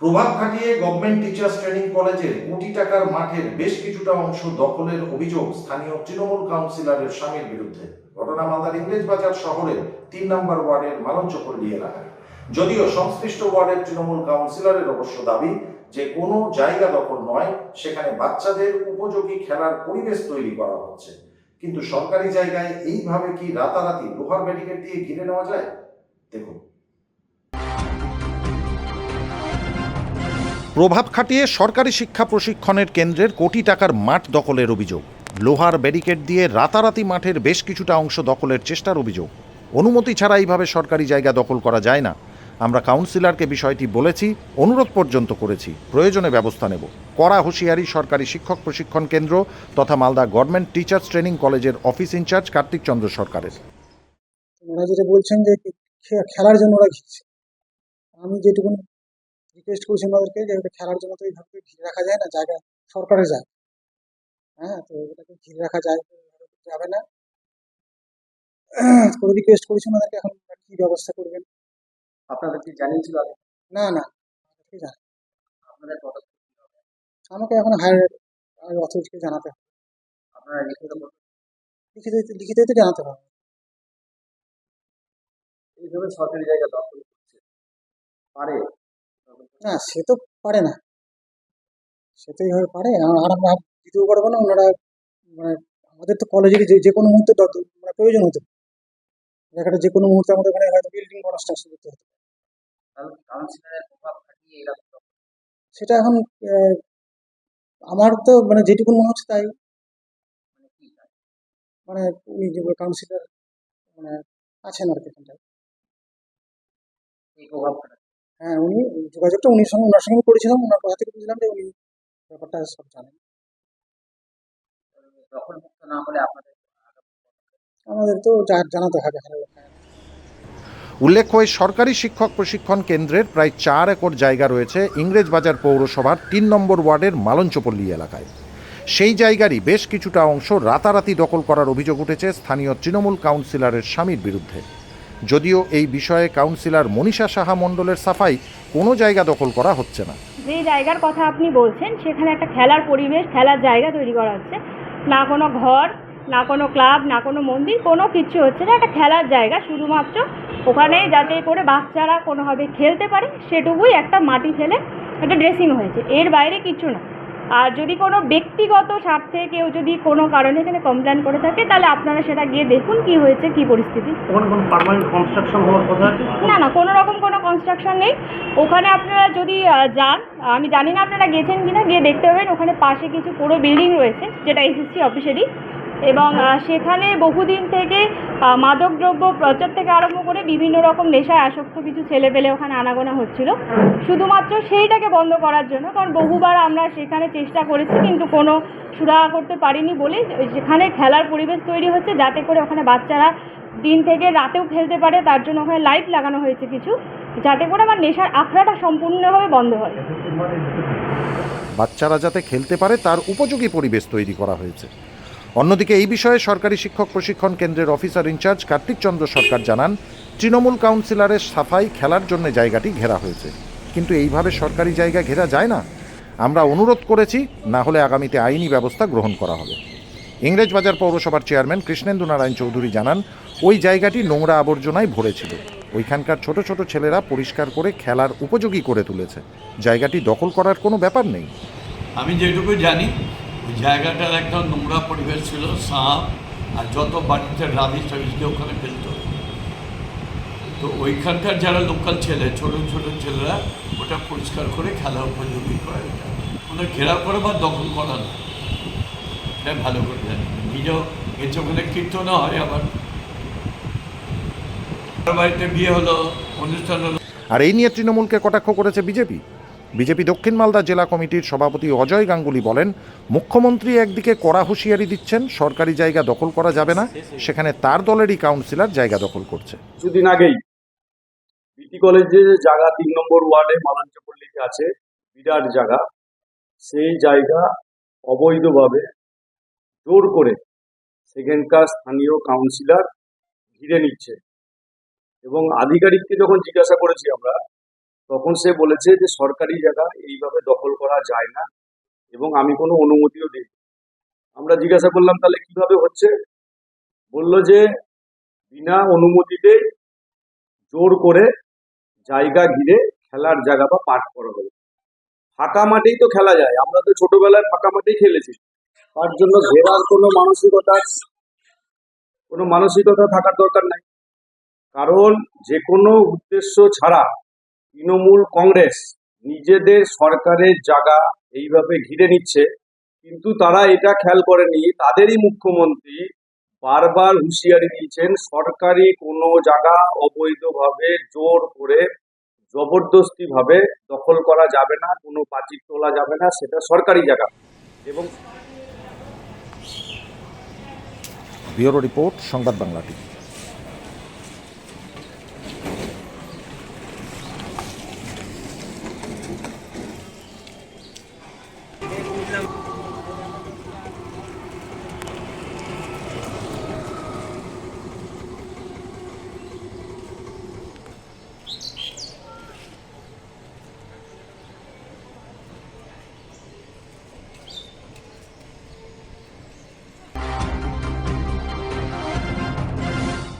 প্রভাব খাটিয়ে government teachers training কলেজের কোটি টাকার মাঠের বেশ কিছুটা অংশ দখলের অভিযোগ স্থানীয় তৃণমূল কাউন্সিলরের স্বামীর বিরুদ্ধে। ঘটনা মালদার ইংরেজ বাজার শহরের তিন নম্বর ওয়ার্ডের মালঞ্চপল্লী এলাকায়। যদিও সংশ্লিষ্ট ওয়ার্ডের তৃণমূল কাউন্সিলরের অবশ্য দাবি যে কোনো জায়গা দখল নয়, সেখানে বাচ্চাদের উপযোগী খেলার পরিবেশ তৈরি করা হচ্ছে। কিন্তু সরকারি জায়গায় এইভাবে কি রাতারাতি লোহার ব্যারিকেড দিয়ে ঘিরে নেওয়া যায়? দেখুন। প্রভাব খাটিয়ে সরকারি শিক্ষা প্রশিক্ষণের কেন্দ্রের কোটি টাকার মাঠ দখলের অভিযোগ। লোহার ব্যারিকেড দিয়ে রাতারাতি মাঠের বেশ কিছুটা অংশ দখলের চেষ্টার অভিযোগ। অনুমতি ছাড়া এইভাবে সরকারি জায়গা দখল করা যায় না। আমরা কাউন্সিলরকে বিষয়টি বলেছি, অনুরোধ পর্যন্ত করেছি। প্রয়োজনে ব্যবস্থা নেব। কড়া হুঁশিয়ারি সরকারি শিক্ষক প্রশিক্ষণ কেন্দ্র তথা মালদা গভর্নমেন্ট টিচার্স ট্রেনিং কলেজের অফিস ইনচার্জ কার্তিক চন্দ্র সরকারের। যেটা বলছেন যে খেলার জন্য ওরা আমি যেটুকু রিকোয়েস্ট করছি ওনাদেরকে যে ওটা খেলার জন্য তো এইভাবে তো ঘিরে রাখা যায় না জায়গা সরকারে যায়। হ্যাঁ তো এটাকে ঘিরে রাখা যায় তো যাবে না। করে রিকোয়েস্ট করেছি ওনাদেরকে এখন কি ব্যবস্থা করবেন? আপনাদের কি জানিয়েছিল আগে? না না ঠিক আছে আপনাদের? আমাকে এখন হায়ার অথরিটিকে জানাতে হবে। আপনারা লিখিত করবেন। লিখিত জানাতে হবে। এইভাবে সরকারি জায়গা দখল করছে। পারে। না সে তো পারে না। সে তো এইভাবে পারে। আর আমরা দিতেও পারব না ওনারা মানে আমাদের তো কলেজের যে যে কোনো মুহূর্তে মানে প্রয়োজন হতো। জায়গাটা যে কোনো মুহূর্তে আমাদের ওখানে হয়তো বিল্ডিং কনস্ট্রাকশন করতে হতে সেটা এখন আমার তো মানে যেটুকু মনে হচ্ছে তাই। মানে উনি যে কাউন্সিলর মানে আছেন আর কি এখানটায়। হ্যাঁ উনি যোগাযোগটা উনির সঙ্গে ওনার সঙ্গে করেছিলাম ওনার কথা থেকে বুঝলাম যে উনি ব্যাপারটা সব জানেন। দখল মুক্ত না হলে আপনাদের আমাদের তো জা- জানাতে হবে হ্যাঁ। উল্লেখ্য এই সরকারি শিক্ষক প্রশিক্ষণ কেন্দ্রের প্রায় চার একর জায়গা রয়েছে ইংরেজবাজার পৌরসভার তিন নম্বর ওয়ার্ডের মালঞ্চপল্লী এলাকায়। সেই জায়গারই বেশ কিছুটা অংশ রাতারাতি দখল করার অভিযোগ উঠেছে স্থানীয় তৃণমূল কাউন্সিলরের স্বামীর বিরুদ্ধে। যদিও এই বিষয়ে কাউন্সিলর মনীষা সাহা মণ্ডলের সাফাই কোনো জায়গা দখল করা হচ্ছে না। যে জায়গার কথা আপনি বলছেন, সেখানে একটা খেলার পরিবেশ, খেলার জায়গা তৈরি করা হচ্ছে। না কোনো ঘর, না কোনো ক্লাব, না কোনো মন্দির, কোনো কিছু হচ্ছে না। একটা খেলার জায়গা শুধুমাত্র ওখানে যাতে করে বাচ্চারা কোনোভাবে খেলতে পারে, সেটুকুই একটা মাটি ফেলে একটা ড্রেসিং হয়েছে। এর বাইরে কিছু না। আর যদি কোনো ব্যক্তিগত স্বার্থে কেউ যদি কোনো কারণে এখানে কমপ্লেন করে থাকে তাহলে আপনারা সেটা গিয়ে দেখুন কি হয়েছে কি পরিস্থিতি। কনস্ট্রাকশন হওয়ার কথা না না কোনো রকম কোনো কনস্ট্রাকশন নেই। ওখানে আপনারা যদি যান আমি জানি না আপনারা গেছেন কিনা গিয়ে দেখতে পাবেন ওখানে পাশে কিছু পুরো বিল্ডিং রয়েছে যেটা এসএসসি অফিসেরই এবং সেখানে বহুদিন থেকে মাদকদ্রব্য প্রচার থেকে আরম্ভ করে বিভিন্ন রকম নেশায় আসক্ত কিছু ছেলেপেলে ওখানে আনাগোনা হচ্ছিল। শুধুমাত্র সেইটাকে বন্ধ করার জন্য, কারণ বহুবার আমরা সেখানে চেষ্টা করেছি, কিন্তু কোনো সুরাহা করতে পারিনি বলে সেখানে খেলার পরিবেশ তৈরি হচ্ছে, যাতে করে ওখানে বাচ্চারা দিন থেকে রাতেও খেলতে পারে, তার জন্য ওখানে লাইট লাগানো হয়েছে কিছু, যাতে করে আমার নেশার আখড়াটা সম্পূর্ণভাবে বন্ধ হয়। বাচ্চারা যাতে খেলতে পারে, তার উপযোগী পরিবেশ তৈরি করা হয়েছে। অন্যদিকে এই বিষয়ে সরকারি শিক্ষক প্রশিক্ষণ কেন্দ্রের অফিসার ইনচার্জ কার্তিক চন্দ্র সরকার জানান, তৃণমূল কাউন্সিলরের সাফাই খেলার জন্য জায়গাটি ঘেরা হয়েছে। কিন্তু এইভাবে সরকারি জায়গা ঘেরা যায় না। আমরা অনুরোধ করেছি, না হলে আগামীতে আইনি ব্যবস্থা গ্রহণ করা হবে। ইংরেজবাজার পৌরসভার চেয়ারম্যান কৃষ্ণেন্দু নারায়ণ চৌধুরী জানান, ওই জায়গাটি নোংরা আবর্জনায় ভরেছিল ওইখানকার ছোট ছোট ছেলেরা পরিষ্কার করে খেলার উপযোগী করে তুলেছে। জায়গাটি দখল করার কোনো ব্যাপার নেই। আমি যেটুকু জানি জায়গাটার একদম নোংরা পরিবেশ ছিল, সাপ, আর যত বাড়িতে রাবি দিয়ে ওখানে ফেলতো। তো ওইখানকার যারা লোকাল ছেলে, ছোট ছোট ছেলেরা, ওটা পরিষ্কার করে খেলা উপযোগী করে ওটা। ওটা ঘেরাও করে বা দখল করা না। এটা ভালো করে জানি। নিজেও গেছে ওখানে কীর্তনও হয় আবার। বাড়িতে বিয়ে হলো, অনুষ্ঠান হলো। আর এই নিয়ে তৃণমূলকে কটাক্ষ করেছে বিজেপি? বিজেপি দক্ষিণ মালদা জেলা কমিটির সভাপতি অজয় গাঙ্গুলি বলেন, মুখ্যমন্ত্রী একদিকে কড়া হুঁশিয়ারি দিচ্ছেন, সরকারি জায়গা দখল করা যাবে না, সেখানে তার দলেরই কাউন্সিলর জায়গা দখল করছে। কিছুদিন আগেই বিটি কলেজে যে জায়গা, তিন নম্বর ওয়ার্ডে মালাঞ্চপল্লীতে আছে, বিরাট জায়গা, সেই জায়গা অবৈধভাবে জোর করে সেখানকার স্থানীয় কাউন্সিলর ঘিরে নিচ্ছে। এবং আধিকারিককে যখন জিজ্ঞাসা করেছি আমরা তখন সে বলেছে যে, সরকারি জায়গা এইভাবে দখল করা যায় না এবং আমি কোনো অনুমতিও দিই আমরা জিজ্ঞাসা করলাম, তাহলে কীভাবে হচ্ছে? বলল যে, বিনা অনুমতিতে জোর করে জায়গা ঘিরে খেলার জায়গা বা পাঠ করা হবে। ফাঁকা মাঠেই তো খেলা যায়। আমরা তো ছোটবেলায় ফাঁকা মাঠেই খেলেছি। তার জন্য ঘেরার কোনো মানসিকতা কোনো মানসিকতা থাকার দরকার নাই। কারণ যে কোনো উদ্দেশ্য ছাড়া তৃণমূল কংগ্রেস নিজেদের সরকারের জায়গা এইভাবে ঘিরে নিচ্ছে, কিন্তু তারা এটা খেয়াল করেনি। তাদেরই মুখ্যমন্ত্রী বারবার হুঁশিয়ারি দিয়েছেন, সরকারি কোনো জায়গা অবৈধভাবে জোর করে জবরদস্তি ভাবে দখল করা যাবে না, কোনো পাচির তোলা যাবে না, সেটা সরকারি জায়গা। এবং ব্যুরো রিপোর্ট, সংবাদ বাংলা টিভি।